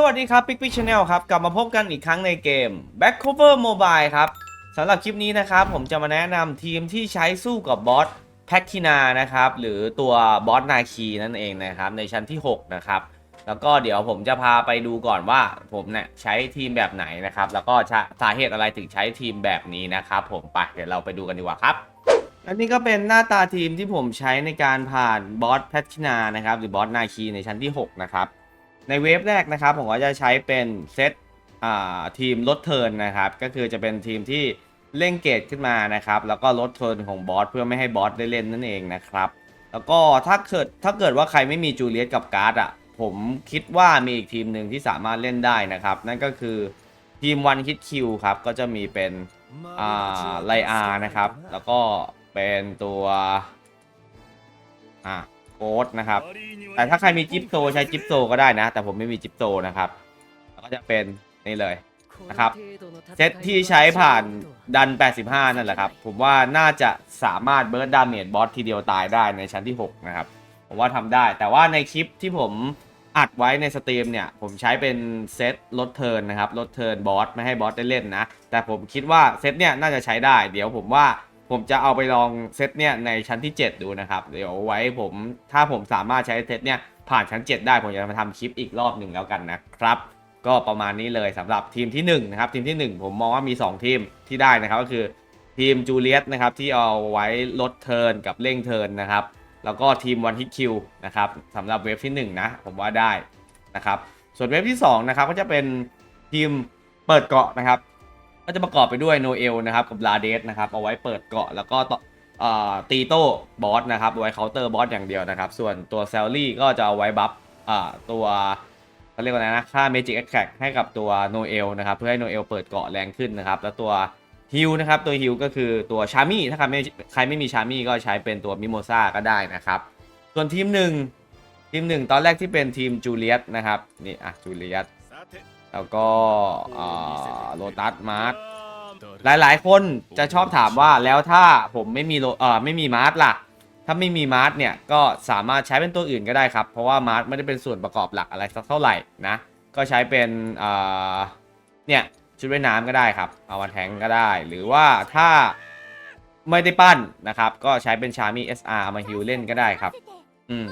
สวัสดีครับ p i c p i c Channel ครับ กลับมาพบกันอีกครั้งในเกม Back Cover Mobile ครับสำหรับคลิปนี้นะครับ ผมจะมาแนะนำทีมที่ใช้สู้กับบอสแพคคินานะครับ หรือตัวบอสนาคีนั่นเองนะครับ ในชั้นที่ 6 นะครับ แล้วก็เดี๋ยวผมจะพาไปดูก่อนว่าผมเนี่ยใช้ทีมแบบไหนนะครับ แล้วก็สาเหตุอะไรถึงใช้ทีมแบบนี้นะครับ ผมไปเดี๋ยวเราไปดูกันดีกว่าครับ อันนี้ก็เป็นหน้าตาทีมที่ผมใช้ในการผ่านบอสแพทนานะครับ หรือบอสนาคีในชั้นที่ 6 นะครับ ในเวฟแรกนะครับผมก็จะใช้เป็นเซตทีมลดเทินนะครับ ก็คือจะเป็นทีมที่เล่งเกตขึ้นมานะครับ แล้วก็ลดเทินของบอสเพื่อไม่ให้บอสได้เล่นนั่นเองนะครับ แล้วก็ถ้าเกิดถ้าเกิดว่าใครไม่มีจูเลียสกับการ์ดอะผมคิดว่ามีอีกทีมหนึ่งที่สามารถเล่นได้นะครับ นั่นก็คือทีมวันคิดคิวครับ ก็จะมีเป็นไลอาร์นะครับ แล้วก็เป็นตัวอ่า โค้ดนะครับ แต่ถ้าใครมีจิปโซใช้จิปโซก็ได้นะ แต่ผมไม่มีจิปโซนะครับแล้วก็จะเป็นนี่เลยนะครับ เซตที่ใช้ผ่านดัน 85 นั่นแหละครับ ผมว่าน่าจะสามารถเบิร์ดดาเมจบอสทีเดียวตายได้ในชั้นที่ 6 นะครับ ผมว่าทำได้ แต่ว่าในคลิปที่ผมอัดไว้ในสตรีมเนี่ย ผมใช้เป็นเซตลดเทิร์นนะครับลดเทิร์นบอสไม่ให้บอสได้เล่นนะ แต่ผมคิดว่าเซตเนี่ยน่าจะใช้ได้ เดี๋ยวผมว่า ผมจะเอาไปลองเซตเนี่ยในชั้นที่ 7 ดูนะครับ เดี๋ยวไว้ผมถ้าผมสามารถใช้เซตเนี่ยผ่านชั้น 7 ได้ผมจะมาทำคลิปอีกรอบหนึ่งแล้วกันนะครับ ก็ประมาณนี้เลยสำหรับทีมที่1นะครับทีมที่ 1 ผมมองว่ามี 2 ทีมที่ได้นะครับก็คือทีมจูเลียสนะครับที่เอาไว้ลดเทิร์นกับเร่งเทิร์นนะครับแล้วก็ทีมวันฮิตคิวนะครับสำหรับเวฟที่1นะผมว่าได้นะครับส่วนเวฟที่2นะครับก็จะเป็นทีมเปิดเกาะนะครับ ก็จะประกอบไปด้วยโนเอลนะครับกับลาเดสนะครับเอาไว้เปิดเกาะแล้วก็ต่อตีโต้บอสนะครับเอาไว้เคาน์เตอร์บอสอย่างเดียวนะครับ ส่วนตัวเซลลี่ก็จะเอาไว้บัฟตัวเขาเรียกว่าไรนะค่าเมจิกแอคแท็ให้กับตัวโนเอลนะครับเพื่อให้โนเอลเปิดเกาะแรงขึ้นนะครับแล้วตัวฮิลนะครับตัวฮิลก็คือตัวชามี่ถ้าใครไม่ใครไม่มีชามี่ก็ใช้เป็นตัวมิโมซาก็ได้นะครับส่วนทีมหนึ่งทีมหนึ่งตอนแรกที่เป็นทีมจูเลียสนะครับนี่อะจูเลียส แล้วก็โลตัสมาร์หลายๆ คนจะชอบถามว่าแล้วถ้าผมไม่มีโลเอ่อไม่มีมาร์ทล่ะ ถ้าไม่มีมาร์ทเนี่ยก็สามารถใช้เป็นตัวอื่นก็ได้ครับ เพราะว่ามาร์ทไม่ได้เป็นส่วนประกอบหลักอะไรสักเท่าไหร่นะ ก็ใช้เป็นเอ่อเนี่ยชุดว่ายน้ำก็ได้ครับเอามาแทงก็ได้ หรือว่าถ้าไม่ได้ปั้นนะครับ ก็ใช้เป็นชามี่ SR เอามาฮิวเล่นก็ได้ครับ อืม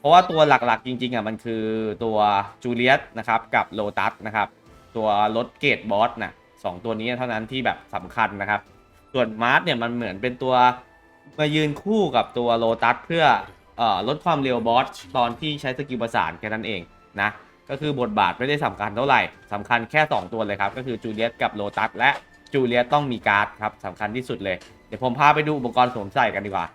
เพราะว่าตัวหลักๆจริงๆอะมันคือตัวจูเลียสนะครับกับโลตัสนะครับ ตัวลดเกรดบอสนะสองตัวนี้เท่านั้นที่แบบสำคัญนะครับ ส่วนมาร์ทเนี่ยมันเหมือนเป็นตัวมายืนคู่กับตัวโลตัสเพื่ออลดความเร็วบอสตอนที่ใช้สกิลประสานแค่นั้นเองนะ ก็คือบทบาทไม่ได้สำคัญเท่าไหร่สำคัญแค่ 2 ตัวเลยครับ ก็คือจูเลียสกับโลตัสและจูเลียสต้องมีการ์ดครับสำคัญที่สุดเลย เดี๋ยวผมพาไปดูอุปกรณ์สวมใส่กันดีกว่า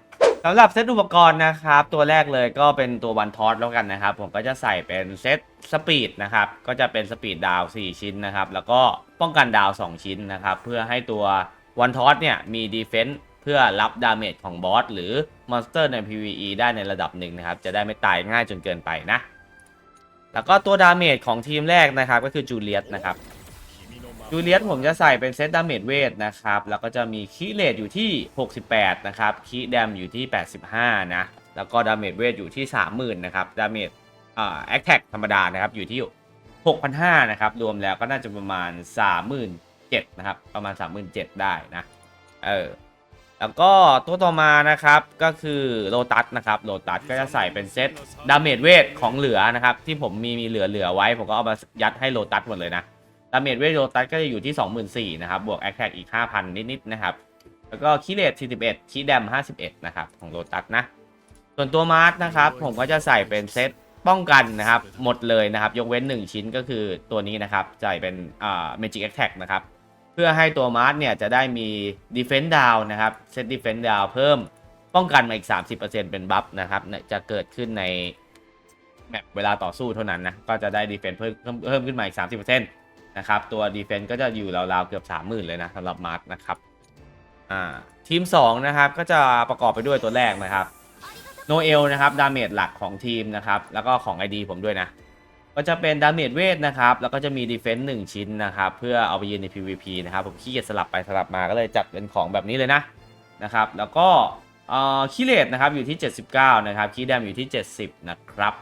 สำหรับเซตอุปกรณ์นะครับ ตัวแรกเลยก็เป็นตัววันทอสแล้วกันนะครับ ผมก็จะใส่เป็นเซตสปีดนะครับ ก็จะเป็นสปีดดาว 4 ชิ้นนะครับ แล้วก็ป้องกันดาว 2 ชิ้นนะครับ เพื่อให้ตัววันทอสเนี่ยมีดีเฟนต์เพื่อรับดาเมจของบอสหรือมอนสเตอร์ใน PVE ได้ในระดับหนึ่งนะครับ จะได้ไม่ตายง่ายจนเกินไปนะ แล้วก็ตัวดาเมจของทีมแรกนะครับก็คือจูเลียสนะครับ จูเลียสผมจะใส่เป็นเซตดาเมจเวทนะครับ แล้วก็จะมีคีเลตอยู่ที่ 68 นะครับ คีแดมอยู่ที่ 85 นะ แล้วก็ดาเมจเวทอยู่ที่ 30,000 นะครับ ดาเมจอ่าแอคแท็กธรรมดานะครับ อยู่ที่ 6,500 นะครับ รวมแล้วก็น่าจะประมาณ 37,000 นะครับ ประมาณ 37,000 ได้นะ เออ แล้วก็ตัวต่อมานะครับ ก็คือโลตัสนะครับ โลตัสก็จะใส่เป็นเซตดาเมจเวทของเหลือนะครับ ที่ผมมีมีเหลือเหลือไว้ ผมก็เอามายัดให้โลตัสหมดเลยนะ ดาเมจเวทโรตัสก็จะอยู่ที่ 24,000นะครับ บวกแอคแท็กอีก 5,000 นิดๆนะครับ แล้วก็คีเลต41คีแดม51 นะครับ ของโรตัสนะ ส่วนตัวมาร์ทนะครับ ผมก็จะใส่เป็นเซตป้องกันนะครับ หมดเลยนะครับ ยกเว้น 1 ชิ้นก็คือตัวนี้นะครับ ใส่เป็นอ่า Magic Attack นะครับ เพื่อให้ตัวมาร์ทเนี่ยจะได้มี Defense Down นะครับ เซต Defense Down เพิ่มป้องกันมาอีก 30%เป็นบัฟนะครับเนี่ยจะเกิดขึ้นในแมปเวลาต่อสู้เท่านั้นนะ ก็จะได้ Defense เพิ่มเพิ่มเพิ่มขึ้นมาอีก 30% นะครับ ตัว Defense ก็จะอยู่ราวๆเกือบ 30,000 เลยนะสำหรับมาร์ทนะครับอ่าทีม 2 นะครับ ก็จะประกอบไปด้วยตัวแรกนะครับโนเอลนะครับดาเมจหลักของทีมนะครับ แล้วก็ของ ID ผมด้วยนะ ก็จะเป็นดาเมจเวทนะครับ แล้วก็จะมีดีเฟนซ์หนึ่งชิ้นนะครับ เพื่อเอาไปยืนใน PVP นะครับ ผมขี้เกียจสลับไปสลับมาก็เลยจัดเป็นของแบบนี้เลยนะนะครับ แล้วก็เอ่อคีเลตนะครับอยู่ที่ 79 นะครับคีแดมอยู่ที่ 70 นะครับ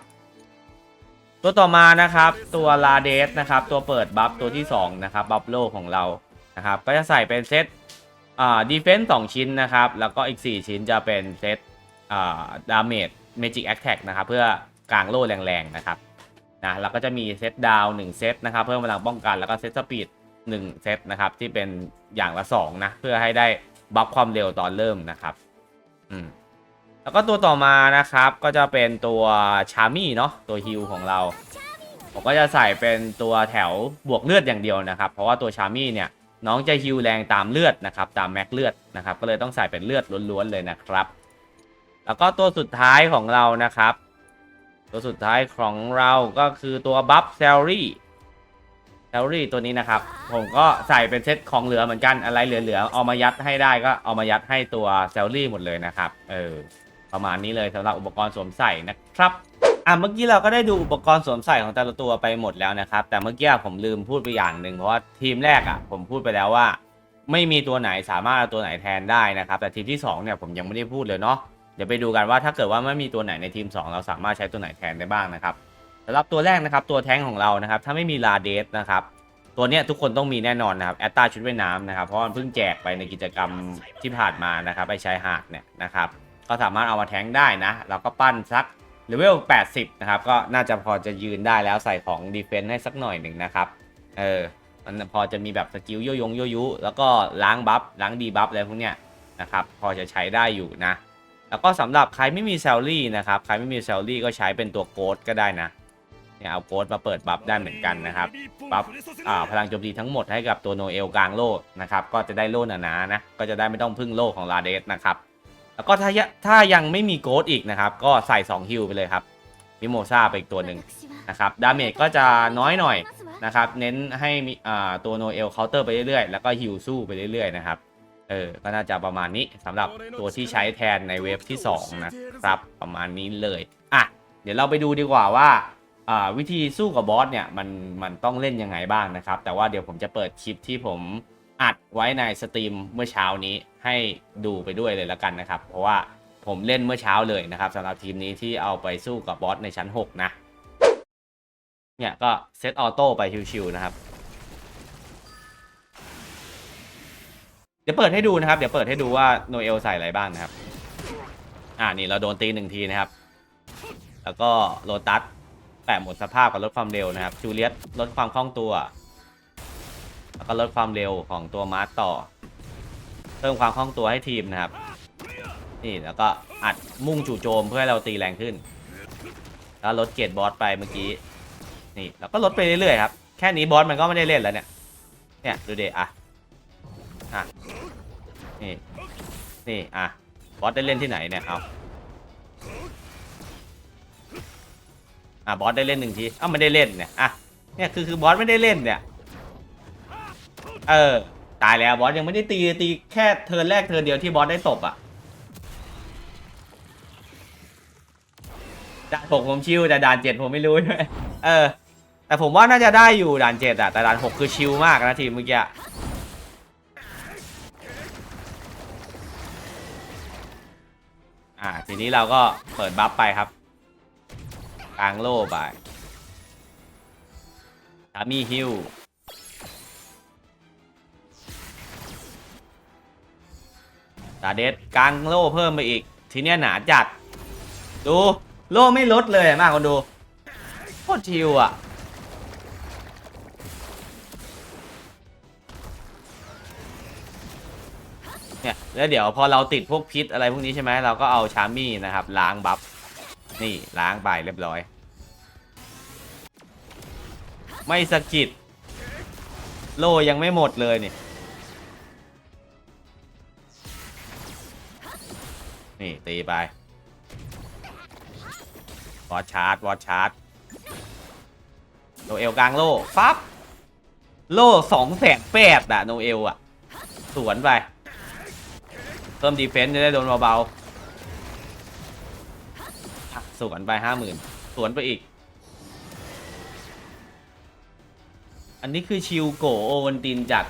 ตัวต่อมานะครับ ตัวลาเดสนะครับ ตัวเปิดบัฟตัวที่2นะครับบัฟโลของเรานะครับ ก็จะใส่เป็นเซตอ่าดีเฟนส์สชิ้นนะครับ แล้วก็อีก 4 ชิ้นจะเป็นเซตอ่าดาเมจเมจิกแอคแท็กนะครับ เพื่อกางโล่แรงๆนะครับนะแล้วก็จะมีเซตดาว1เซตนะครับเพิ่มพลังป้องกันแล้วก็เซตสปีด1เซตนะครับที่เป็นอย่างละ2นะเพื่อให้ได้บัฟความเร็วตอนเริ่มนะครับ อืม แล้วก็ตัวต่อมานะครับก็จะเป็นตัวชามี่เนาะตัวฮิลของเรา ผมก็จะใส่เป็นตัวแถวบวกเลือดอย่างเดียวนะครับ เพราะว่าตัวชามี่เนี่ยน้องจะฮิลแรงตามเลือดนะครับตามแม็กเลือดนะครับก็เลยต้องใส่เป็นเลือดล้วนๆเลยนะครับ แล้วก็ตัวสุดท้ายของเรานะครับ ตัวสุดท้ายของเราก็คือตัวบัฟเซลลี่เซลลี่ตัวนี้นะครับ ผมก็ใส่เป็นเซตของเหลือเหมือนกันอะไรเหลือๆเอามายัดให้ได้ก็เอามายัดให้ตัวเซลลี่หมดเลยนะครับเออ ประมาณนี้เลยสำหรับอุปกรณ์สวมใส่นะครับอะเมื่อกี้เราก็ได้ดูอุปกรณ์สวมใส่ของแต่ละตัวไปหมดแล้วนะครับ แต่เมื่อกี้ผมลืมพูดไปอย่างหนึ่งเพราะว่าทีมแรกอะ ผมพูดไปแล้วว่า ไม่มีตัวไหนสามารถเอาตัวไหนแทนได้นะครับ แต่ทีมที่สองเนี่ยผมยังไม่ได้พูดเลยเนาะเดี๋ยวไปดูกันว่าถ้าเกิดว่าไม่มีตัวไหนในทีม 2 เราสามารถใช้ตัวไหนแทนได้บ้างนะครับสำหรับตัวแรกนะครับตัวแท้งของเรานะครับ ถ้าไม่มีลาเดสนะครับตัวเนี้ยทุกคนต้องมีแน่นอนนะครับแอตตาชุดว่ายน้ำนะครับเพราะมันเพิ่งแจกไปในกิจกรรมที่ผ่านมานะครับไปชายหาดเนี่ยนะครับ ก็สามารถเอามาแทงได้นะ เราก็ปั้นสักเลเวล 80 นะครับ ก็น่าจะพอจะยืนได้แล้วใส่ของดีเฟนซ์ให้สักหน่อยหนึ่งนะครับ เออ มันพอจะมีแบบสกิลโยยงโยยุแล้วก็ล้างบัฟล้างดีบัฟอะไรพวกเนี้ยนะครับ พอจะใช้ได้อยู่นะ แล้วก็สำหรับใครไม่มีแซลลี่นะครับ ใครไม่มีแซลลี่ก็ใช้เป็นตัวโกดก็ได้นะ เนี่ยเอาโกดมาเปิดบัฟได้เหมือนกันนะครับ บัฟอ่าพลังโจมตีทั้งหมดให้กับตัวโนเอลกลางโลนะครับ ก็จะได้โล่หนาๆนะ ก็จะได้ไม่ต้องพึ่งโล่ของลาเดสนะครับ แล้วก็ถ้ายะถ้ายังไม่มีโกดอีกนะครับ ก็ใส่2ฮิลไปเลยครับมิโมซาไปอีกตัวหนึ่งนะครับดาเมจก็จะน้อยหน่อยนะครับ เน้นให้มีตัวโนเอลเคาน์เตอร์ไปเรื่อยๆ แล้วก็ฮิลสู้ไปเรื่อยๆนะครับเออก็น่าจะประมาณนี้สำหรับตัวที่ใช้แทนในเวฟที่ 2 นะครับ ประมาณนี้เลยอะเดี๋ยวเราไปดูดีกว่าว่าวิธีสู้กับบอสเนี่ยมันมันต้องเล่นยังไงบ้างนะครับ แต่ว่าเดี๋ยวผมจะเปิดคลิปที่ผมอัดไว้ในสตรีมเมื่อเช้านี้ ให้ดูไปด้วยเลยละกันนะครับ เพราะว่าผมเล่นเมื่อเช้าเลยนะครับสำหรับทีมนี้ที่เอาไปสู้กับบอสในชั้น 6 นะ เนี่ยก็เซตออโต้ไปชิวๆนะครับ เดี๋ยวเปิดให้ดูนะครับ เดี๋ยวเปิดให้ดูว่าโนเอลใส่อะไรบ้างนะครับ อ่านี่เราโดนตีหนึ่งทีนะครับ แล้วก็โลตัสแปะหมดสภาพกับลดความเร็วนะครับจูเลียสลดความคล่องตัว แล้วก็ลดความเร็วของตัวมาร์ตต่อ เพิ่มความคล่องตัวให้ทีมนะครับ นี่แล้วก็อัดมุ่งจู่โจมเพื่อให้เราตีแรงขึ้น แล้วลดเกรดบอสไปเมื่อกี้ นี่แล้วก็ลดไปเรื่อยๆครับ แค่นี้บอสมันก็ไม่ได้เล่นแล้วเนี่ย เนี่ยดูเดอะ อะ นี่ นี่อะ บอสได้เล่นที่ไหนเนี่ยเอาอะบอสได้เล่นหนึ่งทีเอ้าไม่ได้เล่นเนี่ย อะ เนี่ยคือคือบอสไม่ได้เล่นเนี่ย เออ ตายแล้วบอสยังไม่ได้ตีตีแค่เทิร์นแรกเทิร์นเดียวที่บอสได้ตบอะด่านหกผมชิวแต่ด่านเจ็ดผมไม่รู้ใช่ไหมเออ แต่ผมว่าน่าจะได้อยู่ด่านเจ็ดอะแต่ด่านหกคือชิวมากนะทีมเมื่อกี้อ่าทีนี้เราก็เปิดบัฟไปครับกลางโล่ไปทามีฮิล ตาเดสกางโล่เพิ่มไปอีก ทีเนี้ยหนาจัด ดู โล่ไม่ลดเลยมากคนดูโคตรชิวอะเนี่ยแล้วเดี๋ยวพอเราติดพวกพิษอะไรพวกนี้ใช่ไหมเราก็เอาชามี่นะครับ ล้างบัฟนี่ล้างไปเรียบร้อย ไม่สะกิด โลยังไม่หมดเลยนี่ นี่ ตีไปวอชชาร์จวอชชาร์จโนเอลกลางโล่ฟับโล่สองแสนแปดอะโนเอลอะสวนไป เพิ่มดีเฟนซ์จะได้โดนเบาๆสวนไปห้าหมื่นสวนไปอีก อันนี้คือชิวโกโอวันตินจาก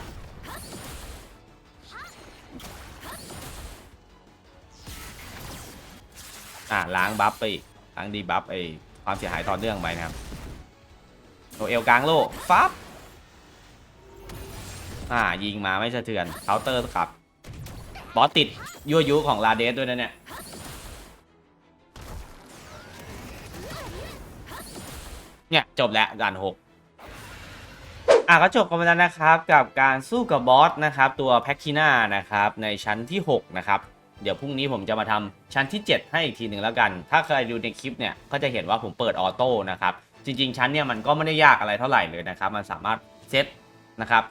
อะล้างบัฟไปอีกล้างดีบัฟไอความเสียหายต่อเนื่องไปนะครับเอลกลางโลฟับอ่ายิงมาไม่สะเทือนเคาน์เตอร์ครับบอสติดยั่วยุของลาเดสด้วยนะเนี่ยเนี่ยจบแล้วด่านหกอะก็จบกันไปแล้วนะครับกับการสู้กับบอสนะครับตัวแพ็กคิน่านะครับในชั้นที่ 6 นะครับ เดี๋ยวพรุ่งนี้ผมจะมาทำชั้นที่ 7 ให้อีกทีหนึ่งแล้วกัน ถ้าใครดูในคลิปเนี่ยก็จะเห็นว่าผมเปิดออโต้นะครับ จริงๆชั้นเนี่ยมันก็ไม่ได้ยากอะไรเท่าไหร่เลยนะครับ มันสามารถเซตนะครับ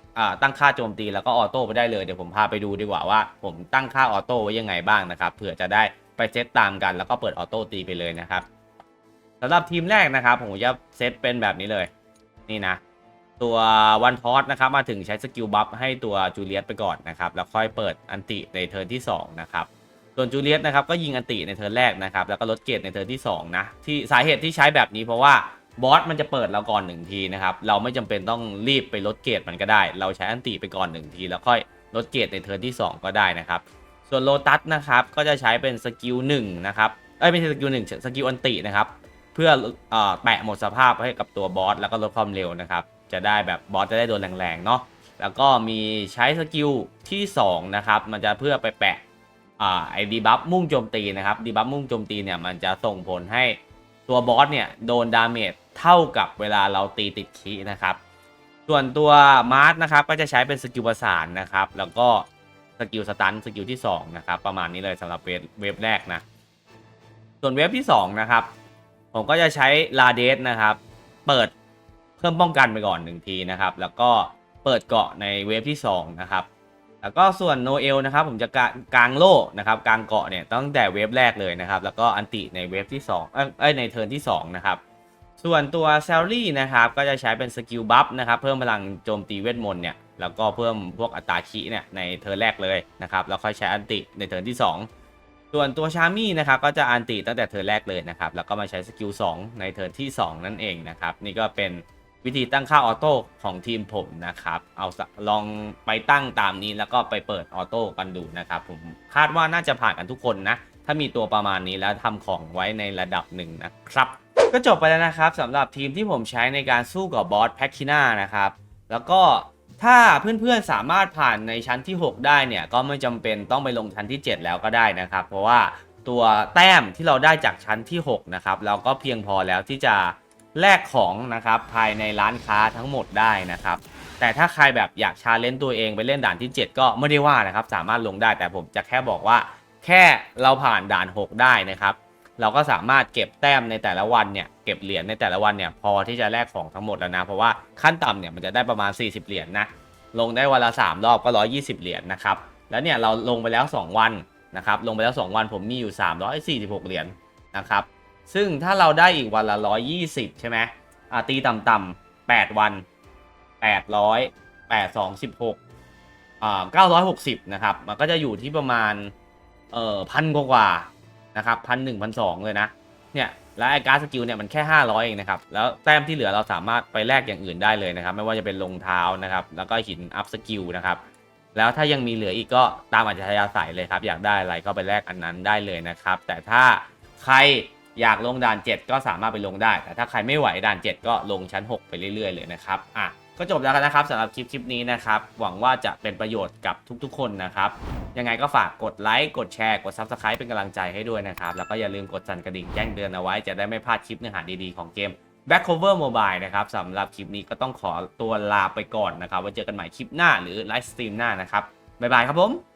ตั้งค่าโจมตีแล้วก็ออโต้ไปได้เลย เดี๋ยวผมพาไปดูดีกว่าว่า ผมตั้งค่าออโต้ไว้ยังไงบ้างนะครับเผื่อจะได้ไปเซตตามกันแล้วก็เปิดออโต้ตีไปเลยนะครับสำหรับทีมแรกนะครับผมจะเซตเป็นแบบนี้เลย นี่นะ ตัววันทอสนะครับมาถึงใช้สกิลบัฟให้ตัวจูเลียตไปก่อนนะครับแล้วค่อยเปิดอันติในเทิร์นที่2นะครับส่วนจูเลียตนะครับก็ยิงอันติในเทิร์นแรกนะครับแล้วก็ลดเกรดในเทิร์นที่2นะที่สาเหตุที่ใช้แบบนี้เพราะว่าบอสมันจะเปิดเราก่อนหนึ่งทีนะครับเราไม่จำเป็นต้องรีบไปลดเกรดมันก็ได้ เราใช้อันติไปก่อนหนึ่งที แล้วค่อยลดเกรดในเทิร์นที่ 2 ก็ได้นะครับส่วนโลตัสนะครับก็จะใช้เป็นสกิล1นะครับเอ้ยไม่ใช่สกิลหนึ่งสกิลอันตินะครับเพื่อเอ่อแปะหมดสภาพให้กับตัวบอสแล้วก็ลดความเร็วนะครับ จะได้แบบบอสจะได้โดนแรงๆเนาะแล้วก็มีใช้สกิลที่ 2 นะครับ มันจะเพื่อไปแปะอ่าไอ้ดีบัฟมุ่งโจมตีนะครับดีบัฟมุ่งโจมตีเนี่ยมันจะส่งผลให้ตัวบอสเนี่ยโดนดาเมจเท่ากับเวลาเราตีติดคีนะครับ ส่วนตัวมาร์ทนะครับก็จะใช้เป็นสกิลประสานนะครับ แล้วก็สกิลสตันสกิลที่2นะครับประมาณนี้เลยสำหรับเวฟแรกนะส่วนเวฟที่2นะครับผมก็จะใช้ลาเดสนะครับ เปิด พิ่มป้องกันไปก่อนหนึ่งทีนะครับ แล้วก็เปิดเกาะในเวฟที่2นะครับแล้วก็ส่วนโนเอลนะครับผมจะกางกางโล่นะครับกางเกาะเนี่ยตั้งแต่เวฟแรกเลยนะครับ แล้วก็อันติในเวฟที่2เอ้ยเอ้ยในเทิร์นที่2นะครับส่วนตัวแซลลี่นะครับก็จะใช้เป็นสกิลบัฟนะครับเพิ่มพลังโจมตีเวทมนต์เนี่ยแล้วก็เพิ่มพวกอัตราคีเนี่ยในเทิร์นแรกเลยนะครับแล้วค่อยใช้อันติในเทิร์นที่ 2 ส่วนตัวชามี่นะครับก็จะอันติตั้งแต่เทิร์นแรกเลยนะครับแล้วก็มาใช้สกิล2ในเทิร์นที่ 2 นั่นเองนะครับนี่ก็เป็น วิธีตั้งค่าออโต้ของทีมผมนะครับ เอาลองไปตั้งตามนี้แล้วก็ไปเปิดออโต้กันดูนะครับ ผมคาดว่าน่าจะผ่านกันทุกคนนะ ถ้ามีตัวประมาณนี้แล้วทำของไว้ในระดับหนึ่งนะครับ ก็จบไปแล้วนะครับสำหรับทีมที่ผมใช้ในการสู้กับบอสแพ็กคิน่านะครับ แล้วก็ถ้าเพื่อนๆสามารถผ่านในชั้นที่ 6 ได้เนี่ย ก็ไม่จำเป็นต้องไปลงชั้นที่ 7 แล้วก็ได้นะครับ เพราะว่าตัวแต้มที่เราได้จากชั้นที่ 6 นะครับ เราก็เพียงพอแล้วที่จะ แลกของนะครับภายในร้านค้าทั้งหมดได้นะครับ แต่ถ้าใครแบบอยากชาเลนจ์ตัวเองไปเล่นด่านที่ 7 ก็ไม่ได้ว่านะครับ สามารถลงได้แต่ผมจะแค่บอกว่า แค่เราผ่านด่าน 6 ได้นะครับเราก็สามารถเก็บแต้มในแต่ละวันเนี่ยเก็บเหรียญในแต่ละวันเนี่ยพอที่จะแลกของทั้งหมดแล้วนะ เพราะว่าขั้นต่ำเนี่ยมันจะได้ประมาณ 40 เหรียญนะลงได้วันละ 3 รอบก็ 120 เหรียญนะครับแล้วเนี่ยเราลงไปแล้ว 2 วันนะครับลงไปแล้ว 2 วันผมมีอยู่ 346 เหรียญนะครับ ซึ่งถ้าเราได้อีกวันละ 120 ใช่ไหมอ่าตีต่ำๆ8 วัน 800 8 2 16อ่า960 นะครับ มันก็จะอยู่ที่ประมาณ เอ่อพันกว่านะครับพันหนึ่งพันสองเลยนะ เนี่ย แล้วไอ้การ์ดสกิลเนี่ยมันแค่ 500 เองนะครับ แล้วแต้มที่เหลือเราสามารถไปแลกอย่างอื่นได้เลยนะครับ ไม่ว่าจะเป็นรองเท้านะครับ แล้วก็หินอัพสกิลนะครับ แล้วถ้ายังมีเหลืออีกก็ตามอัจฉริยะใสเลยครับ อยากได้อะไรก็ไปแลกอันนั้นได้เลยนะครับ แต่ถ้าใคร อยากลงด่าน 7 ก็สามารถไปลงได้ แต่ถ้าใครไม่ไหวด่าน 7 ก็ลงชั้น 6 ไปเรื่อยๆเลยนะครับอะก็จบแล้วกันนะครับสำหรับคลิปคลิปนี้นะครับ หวังว่าจะเป็นประโยชน์กับทุกๆ คนนะครับ ยังไงก็ฝากกดไลค์กดแชร์กด Subscribe เป็นกำลังใจให้ด้วยนะครับ แล้วก็อย่าลืมกดสั่นกระดิ่งแจ้งเตือนเอาไว้จะได้ไม่พลาดคลิปเนื้อหาดีๆของเกม Back Cover Mobile นะครับสำหรับคลิปนี้ก็ต้องขอตัวลาไปก่อนนะครับไว้เจอกันใหม่คลิปหน้าหรือไลฟ์สตรีมหน้านะครับบ๊ายบายครับผม